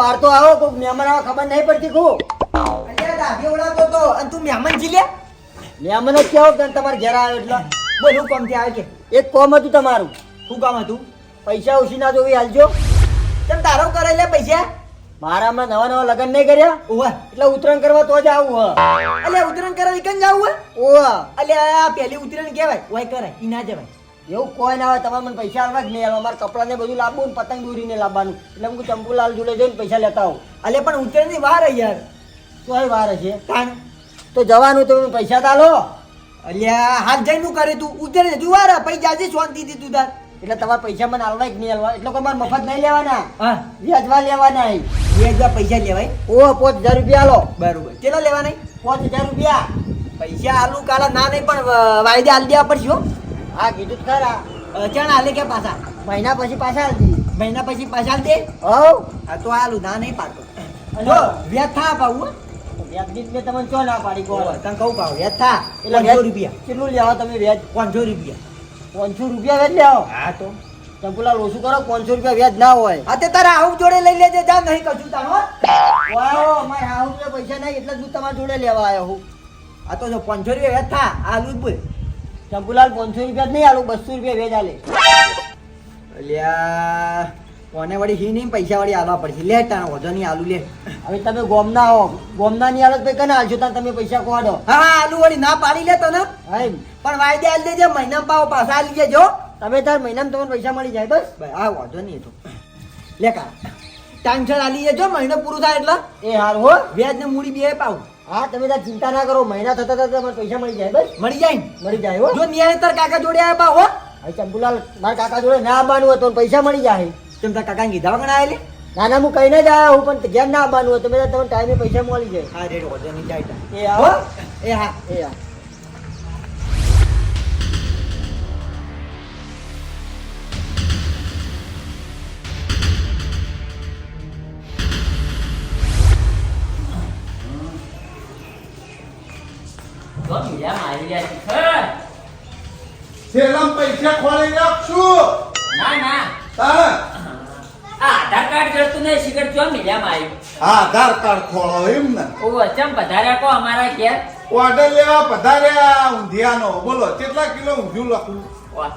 બહાર તો આવો કોઈક મહેમાન આવે ખબર નહીં પડતી કો અલ્યા દાઢી ઉડાવતો તો. અને તું મહેમાન જી લે. મહેમાન જ કેવો કે તમારે ઘેર આવ્યો એટલે. બોલ હું કોમથી આવ્યો કે? એક કોમ હતું તમારું. શું કામ હતું? પૈસા ઉછીના જોવી હાલજો. તમ તારો કરે લે પૈસા? મારામાં નવા નવા લગ્ન નહીં કર્યા? ઓવા એટલે ઉત્તરાયણ કરવા તો જ આવું હ અલ્યા ઉતરણ કરવા ઈકન જાવું હે ઓવા અલ્યા આ પહેલી ઉતરણ કહેવાય ઓય કરે ઈ ના જવાય. એવું કોઈ ના હોય તમારે મને પૈસા આવવા જ નહીં આવે અમારે કપડા ને બધું લાવવું ને પતંગ દોરીને લાવવાનું એટલે હું ચંપુલાલ જોડે જઈને પૈસા લેતા આવું. અલે પણ ઉતરણની વાર યાર. તોય વાર છે તાણ તો જવાનું તો પૈસા તાલો અલ્યા હાથ જઈને નું કરે તું? ઉત્તર હજુ વાર હે. પછી જાજે શાંતિથી તું તાર. એટલે તમારે પૈસા મને હાલવા જ નહીં હાલવા એટલે કોઈ મારે મફત નહીં લેવાના. વ્યાજવા લેવાના. બે પૈસા લેવાય? ઓ પાંચ હજાર રૂપિયા આલો. બરોબર. કેટલા લેવાના? પાંચ હજાર રૂપિયા. પૈસા આલુ કાલા ના નહીં પણ વાયદે આલ દેવા પડશે હો હા કીધું ખરા. અચાણ ચાણ હાલે કે પાછા? મહિના પછી પાછા આવતી મહિના પછી પાછા દે હવ. આ તો આ ના નહીં પાડતો. જો વ્યાજ થા પાવું વ્યાજની જ મેં તમને ચો ના પાડી કહો તમે કહું પાવ વ્યાજ થા. એટલે પાંચસો રૂપિયા. કેટલું લેવા તમે વ્યાજ? પાંચસો રૂપિયા. પાંચસો રૂપિયા વ્યાજ લેવો? હા તો. ચંપુલાલ ઓછું કરો પાંચસો રૂપિયા વ્યાજ ના હોય. આ તે તારા આવું જોડે લઈ લેજે જા નહીં કશું તારો વાહ મારે આવું પૈસા નહીં એટલે હું તમારા જોડે લેવા આવ્યો હું. આ તો જો પાંચસો રૂપિયા વ્યાજ થા આ જ ચંપુલાલ પાંચસો રૂપિયા જ નહીં આલું બસો રૂપિયા વ્યાજ આલે. અલ્યા કોને વળી હી નહીં પૈસા વળી આલવા પડશે? લે તારા વધો નહીં આલુ લે. હવે તમે ગોમના હો. ગોમના ની હાલત કને આલશો તાર? તમે પૈસા કોડો હા હા આલુ વળી ના પાડી લે તને. હાય પણ વાયદે આલી દેજે મહિના પાવ પાછા આલી દેજો. તમે તાર મહિનામાં તમને પૈસા મળી જાય બસ. ભાઈ આ વાંધો નહીં તો. લે કા. ટાઈમ સર આલી દેજો મહિનો પૂરું થાય એટલે. એ હાર હો. વ્યાજ ને મૂડી બે પાવ હા તમે તાર ચિંતા ના કરો મહિના થતા થતા તમારે પૈસા મળી જાય બસ. મળી જાય મળી જાય હો. જો ન્યાય તાર કાકા જોડે આવ્યા હો. હવે ચંપુલાલ મારા કાકા જોડે ના આવવાનું હોય તો પૈસા મળી જાય. તેમ તાર કાકા કીધા વગર આવેલી ના ના હું કહીને જ આવ્યા હું પણ ઘેર ના આવવાનું હોય તમે તમને ટાઈમે પૈસા મળી જાય. હા રેડ હોય નહીં જાય એ હો. આવો એ હા. એ હા છેલ્લા પૈસા ખોલી નાખશું. ના ના. તારે? આ આધાર કાર્ડ જડતું નહીં સિગરેટ ચો મિલ્યામાં આવ્યું. હા આધાર કાર્ડ ખોળો એમ ને. ઓ અચમ પધાર્યા કો અમારા ઘેર? ઓર્ડર લેવા પધાર્યા ઊંધિયાનો. બોલો કેટલા કિલો ઊંધિયું લખું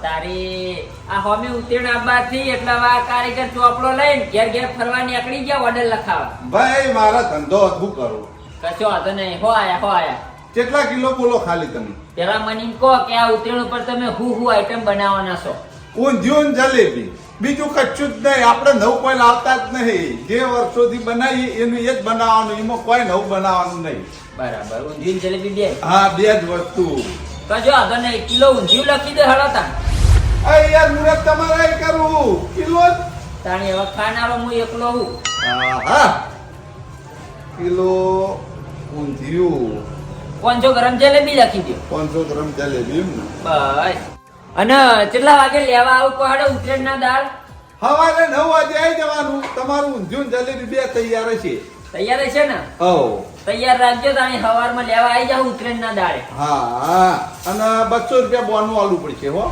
તારી આ હોમે ઉતેડ આબાથી એટલે આ કારીગર ચોપડો લઈને ઘેર ઘેર ફરવા નીકળી ગયા ઓર્ડર લખાવા. ભાઈ મારા ધંધો અદભુત કરો. કશો વાંધો નહીં. હો આયા હો આયા. કેટલા કિલો બોલો ખાલી તમે? પેલા મને કહો કે આ ઉત્તરાયણ ઉપર તમે હું હું આઈટમ બનાવવાના છો? ઊંધિયું જલેબી. બીજું કચ્છું જ નહીં. આપણે નવું કોઈ લાવતા જ નહીં. જે વર્ષોથી બનાવી એનું એ જ બનાવવાનું. એમાં કોઈ નવું બનાવવાનું નહીં. બરાબર. ઊંધિયું જલેબી બે. હા બે જ વસ્તુ. કશો વાંધો એક કિલો ઊંધિયું લખી દે હળતા અરે યાર મુરત તમારે કરવું કિલો જ? તાણી હવે ખાનારો હું એકલો હા હા. કિલો ઊંધિયું. પાંચસો ગ્રામ જલેબી લખી દો. પાંચસો ગ્રામ જલેબી એમ ને. બસ. અને કેટલા વાગે લેવા આવું પહાડે ઉતરેણ ના દાળ? સવારે નવ વાગે આવી જવાનું. તમારું ઊંધિયું જલેબી બે તૈયાર છે. તૈયાર છે ને? ઓ તૈયાર રાખજો તાણી સવારમાં લેવા આવી જાવ ઉતરેણ ના દાળે. હા હા. અને બસો રૂપિયા બોનું આલવું પડશે હો.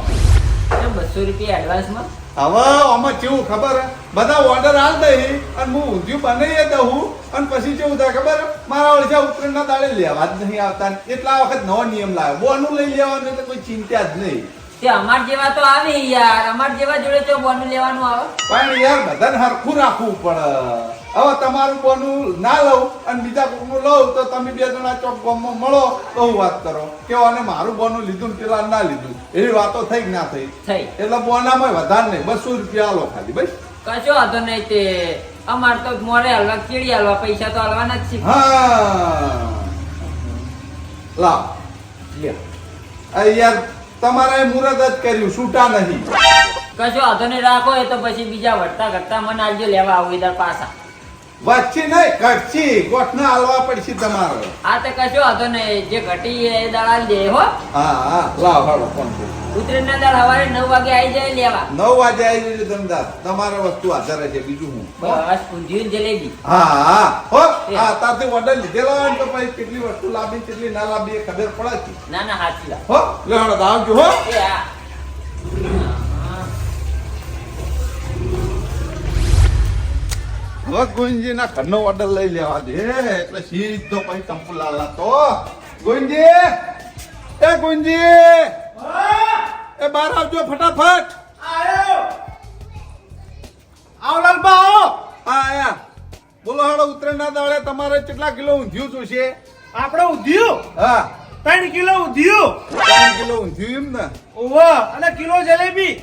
બસો રૂપિયા એડવાન્સમાં હવે આમાં કેવું ખબર? બધા ઓર્ડર આલ દઈ અને હું ઊંધિયું બનાવી દઉં અને પછી કેવું થાય ખબર? મારા ઓળખ્યા ઉત્તરાયણના દાડે લેવા જ નહીં આવતા એટલા વખત નવો નિયમ લાવ્યો. બોનું લઈ લેવાનું એટલે કોઈ ચિંતા જ નહીં. તે અમાર જેવા તો આવે યાર. અમાર જેવા જોડે તો બોનું લેવાનું આવે. પણ યાર બધાને હરખું રાખવું પડે. હવે તમારું બોનું ના લઉં અને બીજા કોકનું લઉં તો તમે બે જણા ચોક ગામમાં મળો તો હું વાત કરો. કે અને મારું બોનું લીધું ને પેલા ના લીધું. એવી વાતો થઈ કે ના થઈ? થઈ. એટલે બોનામાં વધારે નહીં બસો રૂપિયા આલો ખાલી બસ. કશો વાંધો નહીં તે. અમાર તો મોરે હલવા કેળી હલવા પૈસા તો હલવાના જ છે. હા. લાવ. લે યાર તમારે મુરત જ કર્યું, છૂટા નહીં. કશો વાંધો નહીં, રાખો એ તો પછી બીજા વધતા ઘટતા મને આવજો, લેવા આવું પાછા. વચ્ચે નહીં કચ્છી ગોઠના હાલવા પડશે તમારો. આ તો કશો હતો નહીં. જે ઘટી એ દળાલ દે હો. હા હા. લાવ હાલો ફોન કરો. ઉતરેણ ના દાળ સવારે નવ વાગે આવી જાય લેવા. નવ વાગે આવી જજો ધંધા તમારે વસ્તુ આધારે છે બીજું હું. બસ ઊંધિયું ને જલેબી. હા હા. હો હા તારથી ઓર્ડર લીધેલો હોય તો પછી કેટલી વસ્તુ લાવી કેટલી ના લાવી એ ખબર પડે છે ના ના હાચી હો લે હળદ આવજો હો. એ આ હવે ઘર ઘરનો ઓર્ડર લઈ લેવા દે. એટલે સીધો પછી ચંપુલાલ તો. ગોવિંદજી એ ગોવિંદજી એ બહાર આવજો ફટાફટ. આવો લાલબા આવો. હા આયા. બોલો હાડો ઉત્તરાયણના દાડે તમારે કેટલા કિલો ઊંધિયું જોશે? આપણે ઉધ્યું હા. ત્રણ કિલો ઉધ્યું ત્રણ કિલો ઊંધિયું એમ ને? ઓવા અને કિલો જલેબી.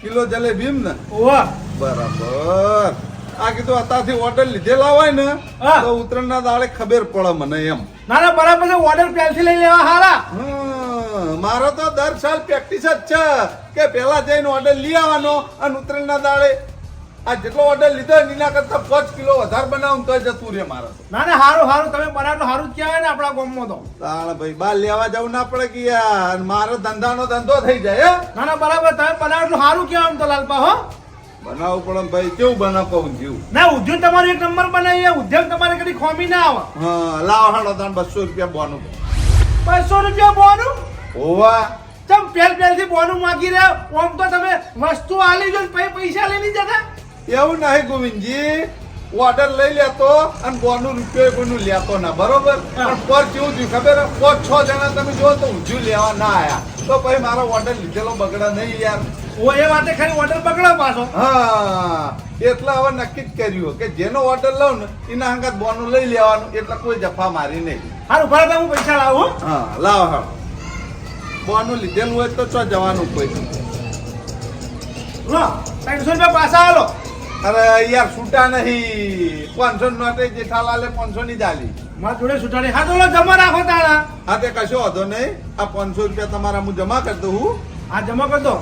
કિલો જલેબી એમ ને? ઓવા. બરાબર. આ કીધું અત્યારથી ઓર્ડર લીધેલા હોય ને હા. ઉત્તરાયણ ઉત્તરાયણના દાડે ખબર પડે મને એમ. ના ના બરાબર છે ઓર્ડર પહેલથી લઈ લેવા હારા. મારો તો દર સાલ પ્રેક્ટિસ જ છે કે પેલા જઈને ઓર્ડર લઈ આવવાનો અને ઉત્તરાયણના દાડે આ જેટલો ઓર્ડર લીધો એના કરતા પાંચ કિલો વધારે બનાવું તો જતું રે મારે ના ના સારું સારું તમે બનાવો સારું જ કહેવાય ને આપણા ગામમાં તો. તાણ ભાઈ બાર લેવા જવું ના પડે કે યાર. મારો ધંધાનો ધંધો થઈ જાય હે? ના ના બરાબર. તમે બનાવો સારું કહેવાય આમ તો લાલપા હો. બનાવવું પડે ભાઈ કેવું બનાવ કહું જેવું? ના ઉદ્યોગ તમારો એક નંબર બનાવીએ ઉદ્યોગ તમારે કદી ખોમી ના આવે. હા લાવ હાડો તાણ બસો રૂપિયા બોનું. બસો રૂપિયા બોનું? હોવા. પેલ પહેલ પહેલથી બોનું માગી રહ્યા. ઓમ તો તમે વસ્તુ આલી જો પછી પૈસા લઈ જતા એવું નહીં ગોવિંદજી ઓર્ડર લઈ લેતો અને બોનું રૂપિયો કોઈનું લેતો ના બરોબર? પણ પર કેવું થયું ખબર? હે? પાંચ છ જણા તમે જો તો ઊંધિયું લેવા ના આયા. તો પછી મારો ઓર્ડર લીધેલો બગડા નહીં યાર. ઓ એ વાતે ખાલી ઓર્ડર પકડો પાછો. હા એટલે હવે નક્કી જ કર્યું કે જેનો ઓર્ડર લઉં ને એના હંગાત બોનું લઈ લેવાનું એટલે કોઈ જફા મારી નહીં. સારું ભલે હું પૈસા લાવું હા. લાવ હા. બોનું લીધેલું હોય તો ચો જવાનું કોઈ. ત્રણસો રૂપિયા પાછા આલો. અરે યાર છૂટા નહીં. પાંચસો નોટે જેઠાલાલે પાંચસો ની ચાલી મારા જોડે નહીં હા તો જમા રાખો તારા હા તે કશો વાંધો નહીં. આ પાંચસો રૂપિયા તમારા હું જમા કરી દઉં હું. આ જમા કરી દો.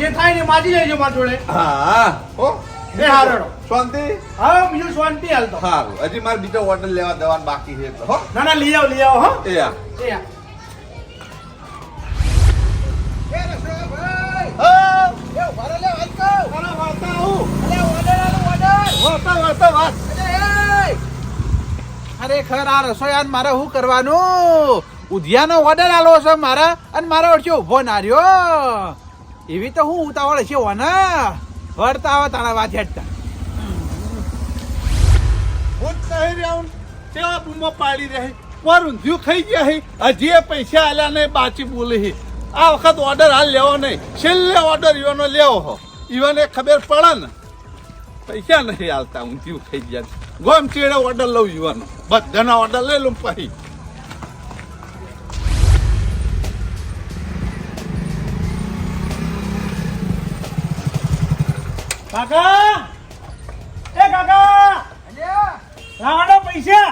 જે થાય ને માજી લેજો મારા જોડે. હા હો. એ હારો શાંતિ? હા બીજું શાંતિ હાલ તો. હારું હજી મારે બીજો હોટલ લેવા દેવાનું બાકી છે તો હો. ના ના લઈ આવો લઈ આવો હો. એ આ. ખરેખર આ રસોઈયાન મારે શું કરવાનું? ઉધિયાનો ઓર્ડર આલો છે મારા, અને મારો ઓળખ્યો ઊભો ના રહ્યો. એવી તો હું ઉતાવળ છે, ઓના? વળતા આવે તારા વાત હેડતા હું બૂમો પાડી રહી? પર ઊંધિયું ખાઈ ગયા હે, હજી એ પૈસા આલ્યા નહીં, બાચી બોલી આ વખત ઓર્ડર હાલ લેવો નહીં. છેલ્લે ઓર્ડર ઈવાનો લેવો હો. ઈવાને ખબર પડે પૈસા નહીં હાલતા ઊંધિયું ખાઈ ગયા ગોમ ચેડે ઓર્ડર લઉં ઈવાનો. બધાના ઓર્ડર લઈ લઉં પછી કાકા! એ કાકા! લાવવાનો પૈસા!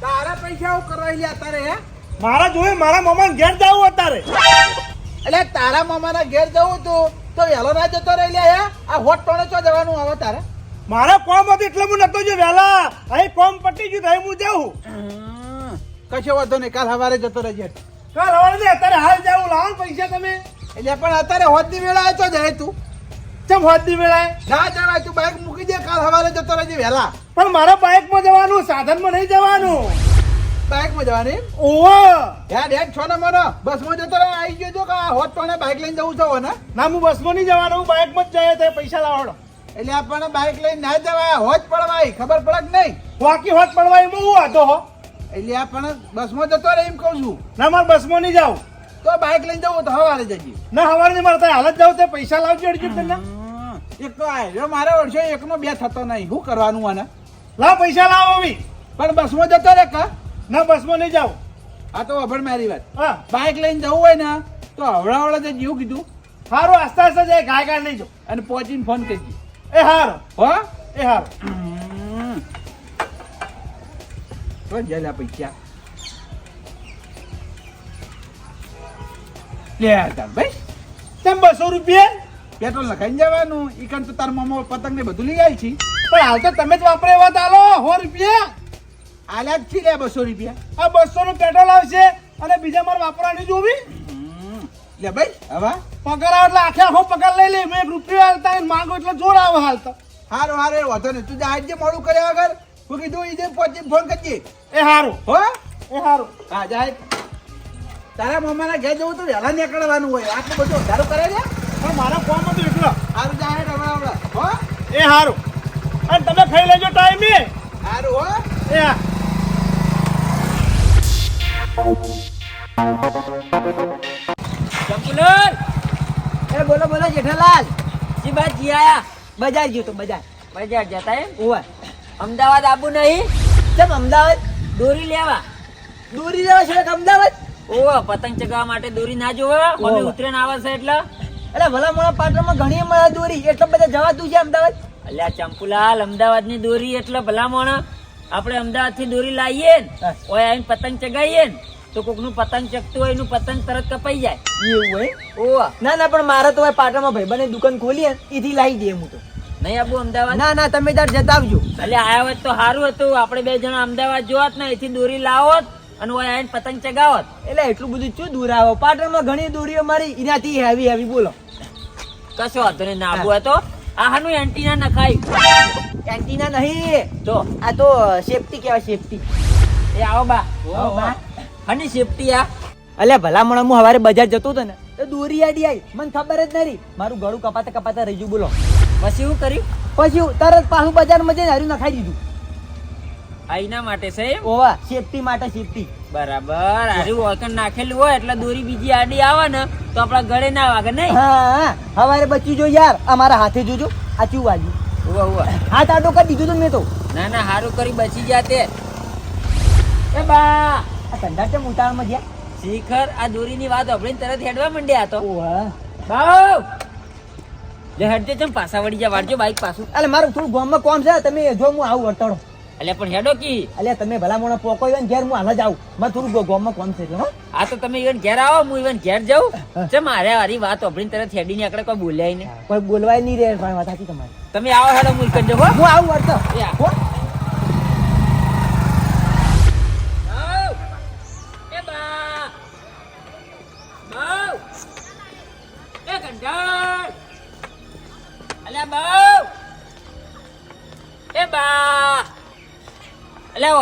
તારા પૈસા હું કરવા લ્યા તારે હે? મારા જોડે મારા મામા ઘેર જવું અત્યારે. એટલે તારા મામાના ઘેર જવું તું તો વહેલો ના જતો રહી લ્યા હે? આ હોટ ટોણે ચો જવાનું આવે તારે? મારા કોમ હતું એટલે હું નતો જો વહેલા અહીં કોમ પટી ગયું થાય અહીં હું જાઉં. કશો વાંધો નહીં કાલ સવારે જતો રહેજે. કાલ સવારે નહીં અત્યારે હાલ જાવું લાવો પૈસા તમે. એટલે પણ અત્યારે હોતની વેળા આવે તો જાય તું. ચમ હોદની વેળાએ ના જવાય તું બાઇક મૂકી દે કાલ સવારે જતો રહેજે વહેલા પણ મારા બાઇકમાં જવાનું સાધનમાં નહીં જવાનું. બાઇકમાં જવાની? ઓહો! યાર યાર છો ને મને બસમાં જતો રહે આવી ગયો છો કે હોદ તો બાઇક બાઈક લઈને જવું છો ને? ના હું બસમાં નહીં જવાનું હું બાઇકમાં જ જાય પૈસા લાવવાનો. એટલે આપણને બાઇક લઈને ના જવાય હોજ પડવાય ખબર પડે કે નહીં? વાકી હોત પડવાય એમાં હું હતો હો. એટલે આપણને બસમાં જતો રહે એમ કહું છું. ના મારે બસમાં નહીં જાવ. તો બાઈક લઈને જવું તો હવારે જજે. ના હવારે નહીં મારે હાલત જાવ તે પૈસા લાવજો અડજો તને એક તો આવ્યો મારે વર્ષો એકનો બે થતો નહીં. શું કરવાનું આને? લાવ પૈસા લાવો બી પણ બસમાં જતો રહે કા? ના બસમાં નહીં જાવ. આ તો અભણ મારી વાત. હા. બાઇક લઈને જવું હોય ને તો હવડાવડા જજે એવું કીધું. સારું આસ્તે આસ્તે જાય ગાય ગાય લઈ જાઓ. અને પહોંચીને ફોન કરજે. એ હાર. હો? એ હાર. તો જેલા પૈસા લે તાર ભાઈ. તેમ બસો રૂપિયા? પેટ્રોલ લખાઈને જવાનું. એ કાન તો તાર મામા પતંગ ને બધું લઈ આવી છે. પણ હાલ તો તમે જ વાપરે એવા ચાલો સો રૂપિયા? આલ્યા જ છે લે બસો રૂપિયા. આ બસો નું પેટ્રોલ આવશે અને બીજા મારે વાપરવાની જોવી. લે ભાઈ હવે? પગાર આવે એટલે આખે આખો પગાર લઈ લે. મેં એક રૂપિયો હાલતા હોય માંગો એટલે જોર આવે હાલતા. હારું હારું એ વાંધો નહીં. તું જે આજે મોડું કર્યા વગર હું કીધું ઈ જે પહોંચી ફોન કરજે. એ હારું. હો? એ હારું. હા જાય તારા મામાના ઘેર જવું તો વહેલા નીકળવાનું હોય. આટલું બધું વધારો કરે છે? પણ મારા ફોનમાં એટલો. હારું જાય હમણાં હમણાં. હો? એ હારું. અને તમે ખાઈ લેજો ટાઈમે હારું હો? એ હા. ચંપુલાલ એ બોલો બોલો જેઠાલાલ. જી બાદ જી આયા. બજાર ગયો તો બજાર. બજાર જતા એમ? ઓવે અમદાવાદ આબુ નહીં? ચમ અમદાવાદ? દોરી લેવા. દોરી લેવા છે અમદાવાદ? ઓહો પતંગ ચગાવવા માટે દોરી ના જોવે અમે. ઉતરેણ આવે છે એટલે. એટલે ભલા મોણા પાટણમાં ઘણી મળે દોરી. એટલે બધા જવાતું છે અમદાવાદ? અલ્યા ચંપુલાલ અમદાવાદની દોરી એટલે ભલા મોણા. આપણે અમદાવાદથી દોરી લાવીએ ને ઓય આવીને પતંગ ચગાવીએ ને. તો કોકનું પતંગ ચકતું હોય એનું પતંગ તરત કપાઈ જાય. એવું હોય? ઓહો. ના ના પણ મારે તો ભાઈ પાટણમાં ભાઈબંધે દુકાન ખોલી એથી લાવી દે હું તો. નહીં આબુ અમદાવાદ? ના ના તમે તાર જતા આવજો. એટલે આયા હોત તો સારું હતું. આપણે બે જણા અમદાવાદ જોવાત ને એથી દોરી લાવોત અને ઓય આવીને પતંગ ચગાવત. એટલે એટલું બધું શું દૂર આવો? પાટણમાં ઘણી દોરીઓ મારી એનાથી હેવી હેવી બોલો. કશો વાંધો નહીં નાબુ હતો. આ હાનું એન્ટીના નખાય. એન્ટીના નહીં. તો આ તો સેફટી કહેવાય સેફટી એ આવો બા. આવો બા. હની સેફટી આ. અલ્યા ભલા મોણા હું હવારે બજાર જતો હતો ને તો દોરી આડી આવી મને ખબર જ નહીં મારું ગળું કપાતા કપાતા રહી ગયું બોલો. પછી હું કર્યું? પછી તરત પાછું બજારમાં જઈને હારું નખાઈ દીધું. આઈના માટે છે ઓવા સેફટી માટે સેફટી બરાબર. હારું વળકણ નાખેલું હોય એટલે દોરી બીજી આડી આવે ને તો આપણા ગળે ના વાગે નહીં? હા હવારે બચી જો યાર અમારા હાથે જોજો. આ ચું વાગ્યું. ઉવા ઉવા. હાથ આડો કરી દીધું તું મેં તો. ના ના હારું કરી બચી જાતે. એ બા! આ ધંધા છે ઉતાળમાં ગયા? શિખર આ દોરીની વાત અભળીને તરત હેડવા માંડ્યા તો. બાવ! લે હેડજે ચમ પાછા વળી જા વાળજો બાઈક પાછું. અલે મારું થોડું ગામમાં કોમ છે તમે જો હું આવું વર્તણો. અલે પણ હેડો કી. અલ્યા તમે ભલા મોણા પોકો ઈવન ઘેર હું હાલ જ આવું. મારે થોડું ગામમાં કોમ છે હો. આ તો તમે ઈવન ઘેર આવો હું ઈવન ઘેર જાઉં. ચમ મારે વારી વાત અભળીને તરત હેડીને આકડે કોઈ બોલ્યાય નહીં. કોઈ બોલવાય નહીં રે વાત સાચી તમારી. તમે આવો હેડો હું કરજો હો. હું આવું વર્તો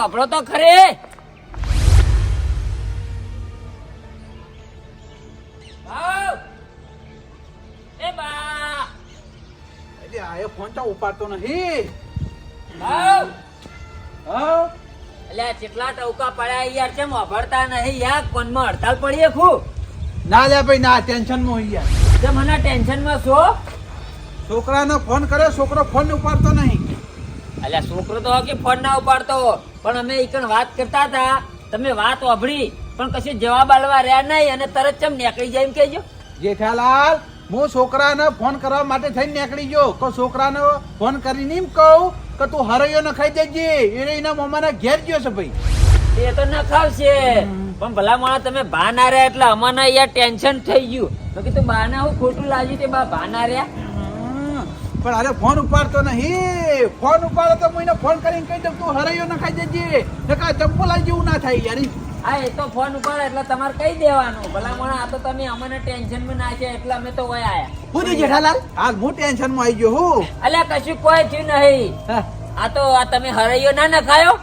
વાપરો તો ખરે. એ એટલે ફોન તો ઉપાડતો નહીં. અલ્યા કેટલા ટવકા પડ્યા યાર કેમ વાપરતા નહીં? યાર કોનમાં હડતાલ પડીએ ખૂબ. ના લે ભાઈ ના ટેન્શનમાં યાર. તે મને ટેન્શનમાં છો છોકરાનો ફોન કર્યો છોકરો ફોન ઉપાડતો નહીં. અલ્યા છોકરો તો કે ફોન ના ઉપાડતો. પણ અમે એકણ વાત કરતા હતા. તમે વાત વાભળી પણ કશું જવાબ આલવા રહ્યા નહીં અને તરત ચમ નીકળી જાય એમ કહેજો. જેઠાલાલ હું છોકરાને ફોન કરવા માટે થઈને નીકળી ગયો. કે છોકરાને ફોન કરીને એમ કહું કે તું હરૈયો ન ખાઈ દેજે. એને એના મમ્માના ઘેર ગયો છે ભાઈ. એ તો ન ખાવશે પણ ભલા માણસ તમે બા ના રહ્યા એટલે અમને યાર ટેન્શન થઈ ગયું. તો કીધું બા ના હું ખોટું લાગ્યું તે બા બા ના રહ્યા? પણ અરે ફોન ઉપાડતો નહીં. ફોન ઉપાડો તો હું એને ફોન કરીને કહી દઉં તું હરાયો ન ખાઈ દેજે નકા ચંપોલાલ જેવું ના થાય યાર. હા એ તો ફોન ઉપાડે એટલે તમારે કહી દેવાનું. ભલા મને આ તો તમે અમને ટેન્શનમાં છે એટલે અમે તો વયા આયા. હું જેઠાલાલ? હાલ હું ટેન્શનમાં આવી ગયો હું. અલ્યા કશું કોઈ થયું નહીં. આ તો આ તમે હરૈયો ના નખાયો?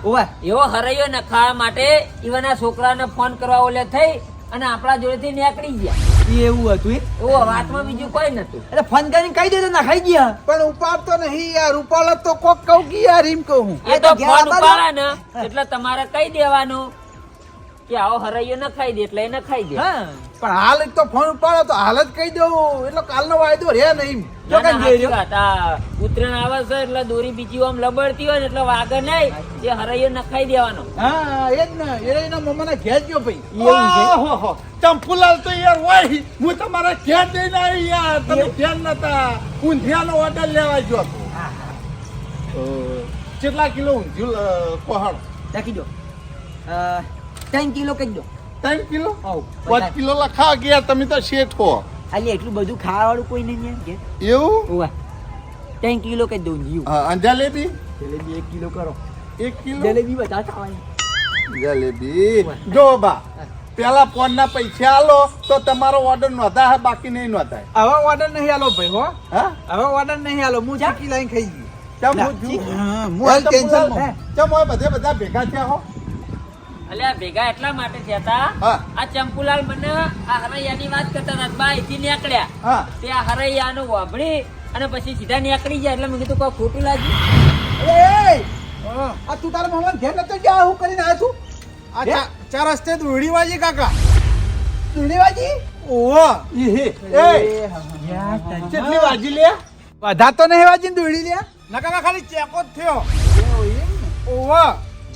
એવો હરૈયો નખાવા માટે ઈવન છોકરાને ફોન કરવા ઓલે થઈ અને આપણા જોડેથી નીકળી ગયા. એવું હતું ઓ વાતમાં બીજું કોઈ નતું. એટલે ફોન કરીને કહી દેતો ના ખાઈ ગયા. પણ ઉપાડતો નહીં યાર ઉપાડ તો કોક કહું કે યાર એમ કહું એ તો તો ફોન ઉપાડે ને એટલે તમારે કહી દેવાનું. કે આવો હરાયો ન ખાઈ દે એટલે ન ખાઈ દે. હા. પણ હાલ જ તો ફોન ઉપાડો તો હાલ જ કહી દઉં. એટલે કાલનો વાયદો રે નહીં ના, ના, ઉત્તરાયણ આવે છે એટલે દોરી બીજી આમ લબડતી હોય ને એટલે વાગે નહીં. એ હરૈયો નખાઈ દેવાનો. હા એ જ ને. એ એના મમ્માના ઘેર ગયો ભાઈ. એવું છે? ચંપુલાલ તો યાર હોય. હું તમારા ઘેર જઈને આવી યાર. તમે ધ્યાન નતા. ઊંધિયાનો ઓર્ડર લેવા ગયો હતો. કેટલા કિલો ઊંધિયું પહાડ રાખી દો. ત્રણ કિલો કહી દો. ત્રણ કિલો? પાંચ કિલો લખા ગયા તમે તો શેઠ હો. અલી એટલું બધું ખાવાવાળું કોઈ નહીં એમ કે. એવું? ઓવા ત્રણ કિલો કહી દઉં જીવ અને જલેબી? જલેબી એક કિલો કરો. એક કિલો? જલેબી બધા ખાવાની. જલેબી? જો બા પેલા ફોન ના પૈસા આલો તો તમારો ઓર્ડર નોંધાય બાકી નહીં નોંધાય? હવે ઓર્ડર નહીં આલો ભાઈ હો. હા? હવે ઓર્ડર નહીં આલો હું ચીકી લઈને ખાઈ ગઈ ચમ હું. બોલાવ. ચમ હોય બધે બધા ભેગા થયા હો? અલ્યા ભેગા એટલા માટે થયા હતા આ ચંપુલાલ મને આ હરૈયાની વાત કરતા હતા બા અહીંથી નીકળ્યા. તે આ હરૈયાનું વાભળી અને પછી સીધા નીકળી જાય એટલે મેં કીધું કોઈ ખોટું લાગ્યું? એ! આ તું તારા મામા ઘેર નતો ગયા હું કરીને આવ્યો છું? આ ચાર રસ્તે દોડી વાજી કાકા. ધૂળેવાજી? ઓહો. એ! કેટલી વાજી લે બધા તો નહીં વાજી દોડી લ્યા? ના ખાલી ચેકો જ થયો. ઓહો.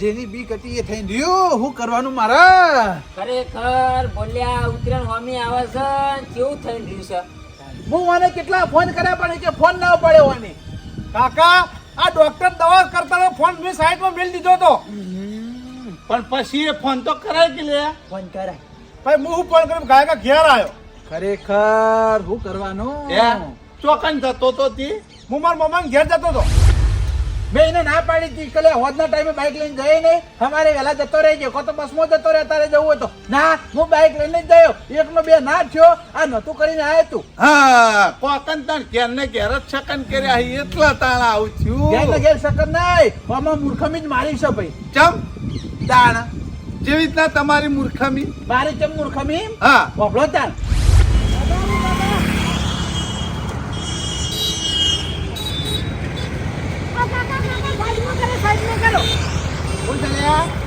જેની બીક હતી એ થઈ રહ્યો. હું કરવાનું મારા? ખરેખર બોલ્યા ઉત્તરાયણ હોમી આવે છે. કેવું થઈ રહ્યું છે? હું મને કેટલા ફોન કર્યા પણ કે ફોન ના પડ્યો મને કાકા આ ડોક્ટર દવા કરતા હતો, ફોન મેં સાઈડમાં મેલ દીધો તો. પણ પછી એ ફોન તો કરાય કે લે ફોન કરાય. ભાઈ હું ફોન કર્યો? ગાયકા ઘેર આવ્યો. ખરેખર હું કરવાનું? ચોકન જતો તો તી? હું મારા મમ્મા ઘેર જતો તો. મેં એને ના પાડી હતી. કે લે હોદના ટાઈમે બાઇક લઈને જઈએ નહીં અમારે વહેલા જતો રહી ગયો તો બસમાં જતો રહે તારે જવું તો. ના હું બાઇક લઈને જ ગયો. એકનો બે ના થયો. આ નતું કરીને આવ્યો તું. હા કોકન તણ ઘેર ને ઘેર જ છકન કર્યા હી. એટલા તાણ આવું ઘેર ને થયું ઘેર શકર નહીં. આમાં મૂર્ખમી જ મારી છે ભાઈ. ચમ? દાણા. જેવી રીતના તમારી મૂર્ખમી. મારી ચમ મૂર્ખમી? હા. વફળો તાણ.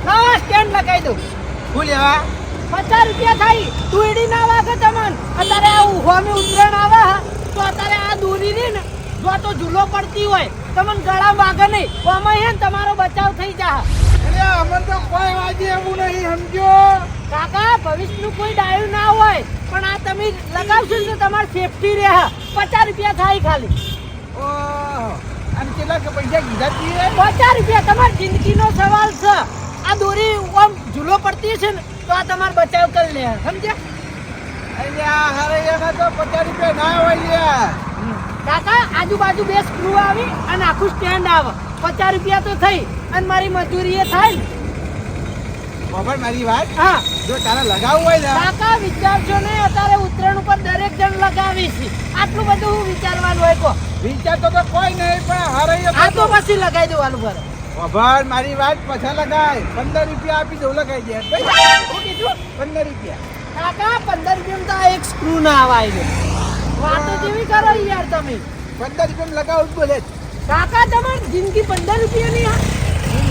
હા સ્ટેન્ડ લગાવી દઉં. લેવા પચાસ રૂપિયા થાય. દોડી ના વાગે તમન. અત્યારે આ ઉભોમી ઉતરણ આવે તો અત્યારે આ દોરી રહી ને જો તો ઝૂલો પડતી હોય તમને ગળા વાગે નહીં. તો આમાં હે તમારો બચાવ થઈ જા અરે અમને તો કોઈ વાજી એવું નહીં સમજો કાકા ભવિષ્યનું કોઈ ડાયું ના હોય. પણ આ તમે લગાવશો તો તમારી સેફટી રહે. હા. પચાસ રૂપિયા થાય ખાલી. ઓહો. અને કેટલા કે પૈસા કીધા છીએ પચાસ રૂપિયા તમારી જિંદગીનો સવાલ છે. આ દોરી આમ ઝૂલો પડતી છે ને તો આ તમારો બચાવ કરી લે. સમજ્યા? અહીંયા હારે તો પચાસ રૂપિયા ના હોય કાકા આજુબાજુ બે સ્ક્રૂ આવી અને આખું સ્ટેન્ડ આવે. પચાસ રૂપિયા તો થઈ અને મારી મજૂરી એ થાય ને. ખબર મારી વાત? હા. જો તારે લગાવવું હોય ને કાકા વિચારજો ને અત્યારે ઉત્તરાયણ ઉપર દરેક જણ લગાવી છે આટલું બધું હું વિચારવાનું હોય કો વિચારતો તો કોઈ નહીં પણ હારે આ તો પછી લગાવી દેવાનું ભરે ખબર મારી વાત? પાછા લગાય. પંદર રૂપિયા આપી દઉં લગાઈ દે. શું કીધું? પંદર રૂપિયા. કાકા પંદર રૂપિયા એક સ્ક્રૂ ના આવાય વાતો જેવી કરો યાર તમે. પંદર રૂપિયા લગાવું બોલે. કાકા તમારી જિંદગી પંદર રૂપિયાની હા?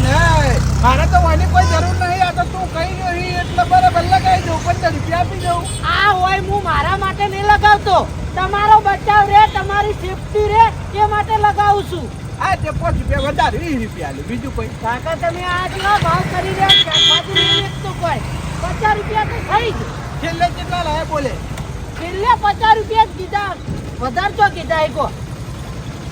નહીં મારે તો વાની કોઈ જરૂર નહીં આ તો તું કઈ નહીં એટલે બરાબર લગાવી દઉં પંદર રૂપિયા આપી દઉં. આ હોય હું મારા માટે નહીં લગાવતો. તમારો બચાવ રે તમારી સેફટી રે એ માટે લગાવું છું. આ તે પાંચ રૂપિયા વધારે વીસ રૂપિયા લે બીજું કોઈ. કાકા તમે આ જેવા ભાવ કરી રહ્યા શાકભાજી તો કોઈ. પચાસ રૂપિયા તો થઈ જ. છેલ્લે કેટલા લાયા બોલે? છેલ્લે પચાસ રૂપિયા જ કીધા. વધારે તો કીધા એકો.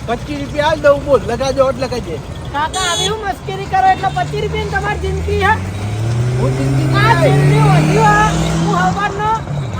પચીસ રૂપિયા દઉં બોલ લગાજો એટલે લગાજે કાકા આવી હું મસ્કરી કરો એટલે પચીસ રૂપિયા તમારી જિંદગી હા? હું જિંદગી હું નહીં. છેલ્લી વધ્યો હા? હું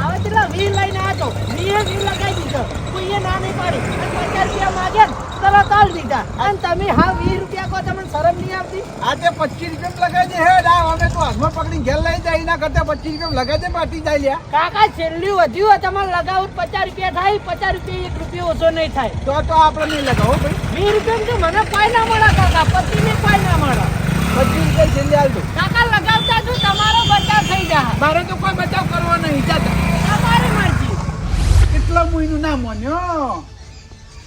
હવારનો આવે તેટલા વી લઈને આતો વીએ વી લગાવી દીધો. કોઈએ ના નહીં પાડી. અને પચાસ રૂપિયા માગે તરત આલ દીધા. અને તમે હા વીસ રૂપિયા કહો તમને શરમ નહીં આવતી? આ તે પચીસ રૂપિયા લગાજે હે ના હવે તો હાથમાં પકડીને ઘેર લઈ જાય એના કરતા પચીસ રૂપિયા લગાજે પાટી જાય લ્યા. કાકા છેલ્લું વધ્યું હોય તમારે લગાવું પચાસ રૂપિયા થાય પચાસ રૂપિયા એક રૂપિયા ઓછો નહીં થાય. તો તો આપણે નહીં લગાવો ભાઈ. વીસ રૂપિયા મને કોઈ ના મળે કાકા. પતિને કોઈ ના મળે. પચીસ રૂપિયા છેલ્લે હાલ કાકા લગાવતા છું તમારો બચાવ થઈ જાય. મારે તો કોઈ બચાવ કરવો નહીં. મરજી મહિનું ના માન્યો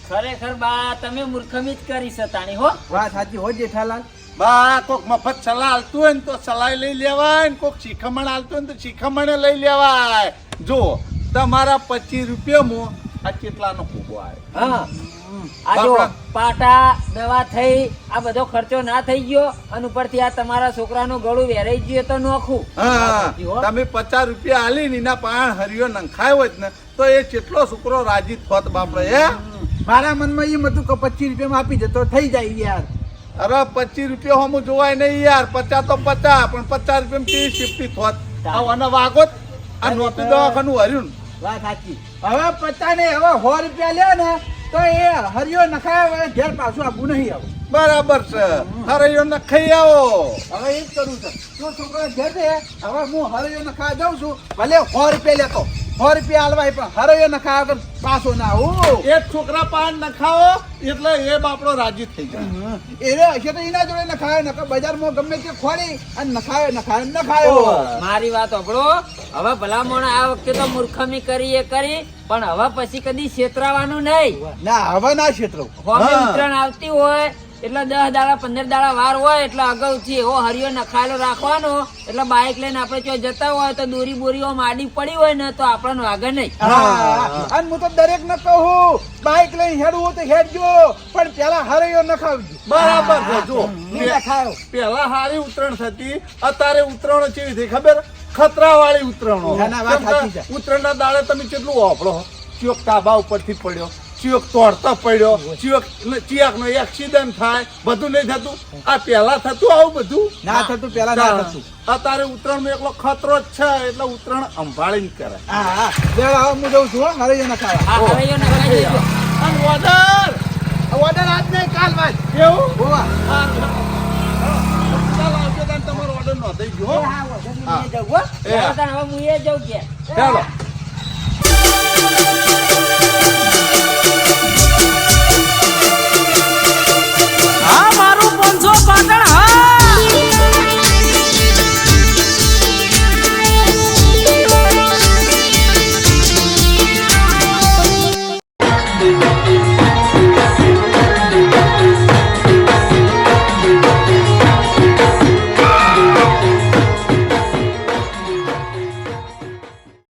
ખરેખર બા તમે મૂર્ખમી જ કરી છે હો. વાત સાચી હો જેઠાલાલ? બા કોક મફત સલાહ આલતું હોય ને તો સલાહ લઈ લેવાય ને કોક શિખામણ આલતું હોય ને તો શિખામણે લઈ લેવાય. જો તમારા પચીસ રૂપિયામાં આ કેટલાનો કૂબો આવે? હા. આ જો પાટા દવા થઈ આ બધો ખર્ચો ના થઈ ગયો અને ઉપરથી આ તમારા છોકરાનું ગળું વેરાઈ ગયું તો નોખું. હા. તમે પચાસ રૂપિયા આલી ને એના પાણ હરિયો નંખાયો હોત ને તો એ કેટલો છોકરો રાજી થોત બાપડે હે? મારા મનમાં એમ હતું કે પચીસ રૂપિયામાં આપી દે તો થઈ જાય યાર. અરે પચીસ રૂપિયા હમું જોવાય નહીં યાર પચાસ તો પચાસ પણ પચાસ રૂપિયા ત્રીસ શિફ્ટી થોત? અને વાગોત આ નોતું દવાખાનું હર્યું વાત સાચી. હવે પચાસ ને હવે સો રૂપિયા લે ને તો એ હરિયો નખાય હવે ઘેર પાછું આપવું નહીં આવું. બરાબર છે. હરિયો નખાઈ આવો. હવે એ જ કરું છે. જો છોકરા ઘેર હવે હું હરિયો નખાવા જાઉં છું ભલે સો રૂપિયા લેતો. સો રૂપિયા હાલવા પણ હરોયો નખાવ પાછો ના આવું. એક છોકરા પાન નખાવો એટલે એ બાપડો રાજી થઈ જાય. એ હશે તો એના જોડે નખાયો નકા બજારમાં ગમે તે ખોરી અને નખાયો નખાયો નખાયો. મારી વાત સાંભળો હવે ભલામણ આ વખતે તો મૂર્ખમી કરી એ કરી પણ હવે પછી કદી છેતરાવાનું નહીં. ના હવે ના છેતરો. હોમે ઉત્તરાયણ આવતી હોય એટલે દસ દાડા પંદર દાડા વાર હોય એટલે અગાઉથી એવો હરિયો નખાયેલો રાખવાનો એટલે બાઇક લઈને આપણે જો જતા હોય તો દોરી બોરીઓ માડી પડી હોય ને તો આપણને આગળ નહીં. અને હું તો દરેક ને કહું બાઇક લઈને હેડવું તો હેડજો પણ પેલા હરોયો નખાવજો. બરાબર છે જો પેલા હારી ઉતરણ થતી અત્યારે ઉતરણ કેવી થઈ ખબર? ખતરા વાળી ઉત્તરાયણો ઉતરણ ના, દાડે તમે કેટલું વાપરો ચિયોક તાબા ઉપરથી પડ્યો. ચિયોક તોડતો પડ્યો ચિયોક ચિયાક નો એક્સિડન્ટ થાય બધું નહીં થતું. આ પેલા થતું આવું બધું? ના થતું પેલા ના થતું. અત્યારે ઉત્તરાયણ એકલો ખતરો જ છે એટલે ઉત્તરાયણ સંભાળીને કરે. હા હા. હું જઉં છું હરિયો નખાઈ દેજો અને વદર ઓર્ડર આજ નહીં કાલ વાત કેવું હોવા. તમારો ઓર્ડર નોંધાઈ ગયો હો. હા વગર હો. એ. હવે હું એ જઉં કે. ચાલો.